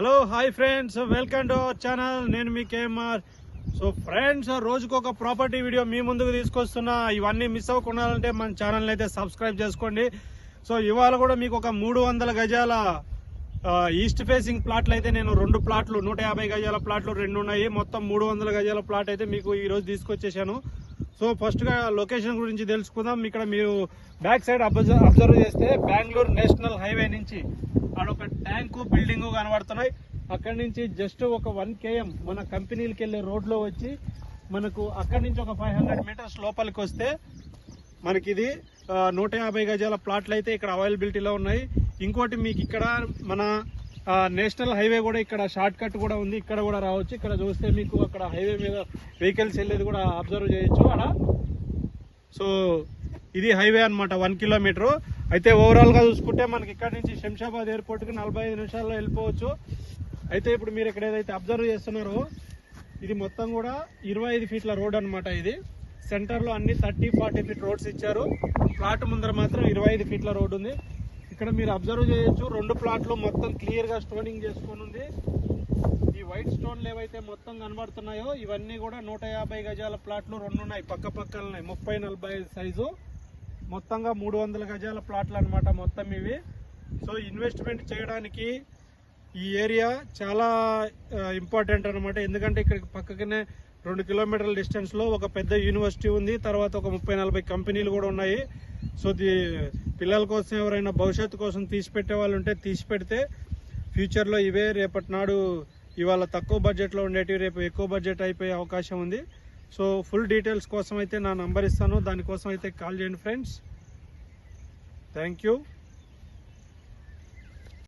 Hello hi friends welcome to our channel నేను మీ KMR so friends రోజుకు ఒక ప్రాపర్టీ వీడియో మీ ముందుకు తీసుకొస్తున్నా. ఇవన్నీ మిస్ అవ్వకుండా మన ఛానల్ అయితే సబ్స్క్రైబ్ చేసుకోండి. సో ఇవాళ కూడా మీకు ఒక మూడు వందల గజాల ఈస్ట్ ఫేసింగ్ ప్లాట్లు అయితే నేను రెండు ప్లాట్లు నూట యాభై గజాల ప్లాట్లు రెండు ఉన్నాయి మొత్తం మూడు వందల గజాల ప్లాట్ అయితే మీకు ఈరోజు తీసుకొచ్చేసాను. సో ఫస్ట్గా లొకేషన్ గురించి తెలుసుకుందాం. ఇక్కడ మీరు బ్యాక్ సైడ్ అబ్జర్వ్ చేస్తే బెంగళూరు నేషనల్ హైవే నుంచి అక్కడ ట్యాంకు బిల్డింగ్ కనబడుతున్నాయి. అక్కడి నుంచి జస్ట్ ఒక వన్ కేఎం మన కంపెనీలకి వెళ్ళే రోడ్లో వచ్చి మనకు అక్కడి నుంచి ఒక ఫైవ్ హండ్రెడ్ మీటర్స్ లోపలికి వస్తే మనకి ఇది నూట యాభై గజాల ప్లాట్లు అయితే ఇక్కడ అవైలబిలిటీలో ఉన్నాయి. ఇంకోటి మీకు ఇక్కడ మన నేషనల్ హైవే కూడా ఇక్కడ షార్ట్ కట్ కూడా ఉంది. ఇక్కడ కూడా రావచ్చు. ఇక్కడ చూస్తే మీకు అక్కడ హైవే మీద వెహికల్స్ వెళ్ళేది కూడా అబ్జర్వ్ చేయొచ్చు అక్కడ. సో ఇది హైవే అనమాట వన్ కిలోమీటర్. అయితే ఓవరాల్గా చూసుకుంటే మనకి ఇక్కడ నుంచి శంషాబాద్ ఎయిర్పోర్ట్కి నలభై ఐదు నిమిషాల్లో వెళ్ళిపోవచ్చు. అయితే ఇప్పుడు మీరు ఇక్కడ ఏదైతే అబ్జర్వ్ చేస్తున్నారో ఇది మొత్తం కూడా ఇరవై ఐదు ఫీట్ల రోడ్ అనమాట ఇది. సెంటర్లో అన్ని థర్టీ ఫార్టీ ఫీట్ రోడ్స్ ఇచ్చారు. ప్లాట్ ముందర మాత్రం ఇరవై ఐదు ఫీట్ల రోడ్ ఉంది. ఇక్కడ మీరు అబ్జర్వ్ చేయొచ్చు. రెండు ప్లాట్లు మొత్తం క్లియర్గా స్టోనింగ్ చేసుకొని ఉంది. ఈ వైట్ స్టోన్లు ఏవైతే మొత్తం కనబడుతున్నాయో ఇవన్నీ కూడా నూట యాభై గజాల ప్లాట్లు రెండు ఉన్నాయి. పక్క పక్కన ముప్పై నలభై సైజు. మొత్తంగా మూడు వందల గజాల ప్లాట్లు అన్నమాట మొత్తం ఇవి. సో ఇన్వెస్ట్మెంట్ చేయడానికి ఈ ఏరియా చాలా ఇంపార్టెంట్ అనమాట ఎందుకంటే ఇక్కడికి పక్కకనే రెండు కిలోమీటర్ల డిస్టెన్స్లో ఒక పెద్ద యూనివర్సిటీ ఉంది. తర్వాత ఒక ముప్పై నలభై కంపెనీలు కూడా ఉన్నాయి. సో ది పిల్లల కోసం ఎవరైనా భవిష్యత్తు కోసం తీసి పెట్టే వాళ్ళు ఉంటే తీసి పెడితే ఫ్యూచర్లో ఇవే రేపటి నాడు ఇవాళ తక్కువ బడ్జెట్లో ఉండేటివి రేపు ఎక్కువ బడ్జెట్ అయిపోయే అవకాశం ఉంది. సో ఫుల్ డీటెయిల్స్ కోసం అయితే నా నంబర్ ఇస్తాను. దానికోసం అయితే కాల్ చేయండి ఫ్రెండ్స్ థ్యాంక్ యూ